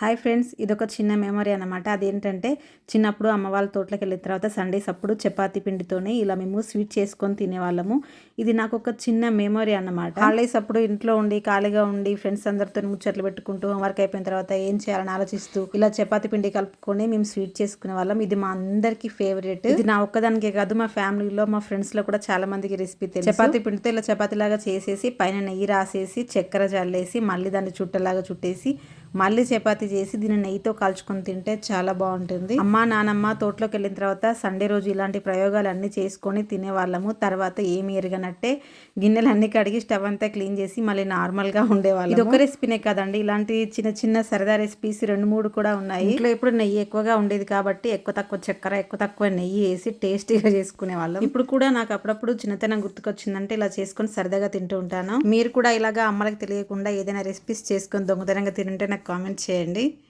Hi friends ఇదొక చిన్న memory అనమాట అదేంటంటే చిన్నప్పుడు అమ్మ వాళ్ళ తోటలోకి వెళ్ళిన తర్వాత సండేస్ అప్పుడు చపాతి పిండితోనే ఇలా మేము స్వీట్ చేసుకొని తినేవాళ్ళము. ఇది నాకు ఒక చిన్న మెమరీ అన్నమాట. హాలిడేస్ అప్పుడు ఇంట్లో ఉండి ఖాళీగా ఉండి ఫ్రెండ్స్ అందరితో ముచ్చట్లు పెట్టుకుంటూ వర్క్ అయిపోయిన తర్వాత ఏం చేయాలని ఆలోచిస్తూ ఇలా చపాతి పిండి కలుపుకొని మేము స్వీట్ చేసుకునే వాళ్ళం. ఇది మా అందరికి ఫేవరెట్. ఇది నా ఒక్కదానికే కాదు మా ఫ్యామిలీలో మా ఫ్రెండ్స్లో కూడా చాలా మందికి రెసిపీ తెలుసు. చపాతి పిండితో ఇలా చపాతి లాగా చేసేసి పైన నెయ్యి రాసేసి చక్కెర జల్లేసి మళ్ళీ దాన్ని చుట్టలాగా చుట్టేసి మళ్ళీ చపాతి చేసి దీన్ని నెయ్యితో కాల్చుకొని తింటే చాలా బాగుంటుంది. అమ్మ నానమ్మ తోటలోకి వెళ్ళిన తర్వాత సండే రోజు ఇలాంటి ప్రయోగాలు అన్ని చేసుకొని తినేవాళ్ళము. తర్వాత ఏమి ఎరగనట్టే గిన్నెలు అన్ని కడిగి స్టవ్ అంతా క్లీన్ చేసి మళ్ళీ నార్మల్గా ఉండేవాళ్ళు ఇది ఒక రెసిపీనే కదండి. ఇలాంటి చిన్న చిన్న సరదా రెసిపీస్ రెండు మూడు కూడా ఉన్నాయి. ఇంట్లో ఇప్పుడు నెయ్యి ఎక్కువగా ఉండేది కాబట్టి ఎక్కువ తక్కువ చక్కెర ఎక్కువ తక్కువ నెయ్యి వేసి టేస్టీగా చేసుకునే వాళ్ళం ఇప్పుడు కూడా నాకు అప్పుడప్పుడు చిన్నతనం గుర్తుకొచ్చిందంటే ఇలా చేసుకొని సరదాగా తింటూ ఉంటాను. మీరు కూడా ఇలాగా అమ్మలకు తెలియకుండా ఏదైనా రెసిపీస్ చేసుకొని దొంగతనంగా తింటే నాకు కామెంట్ చేయండి. అండి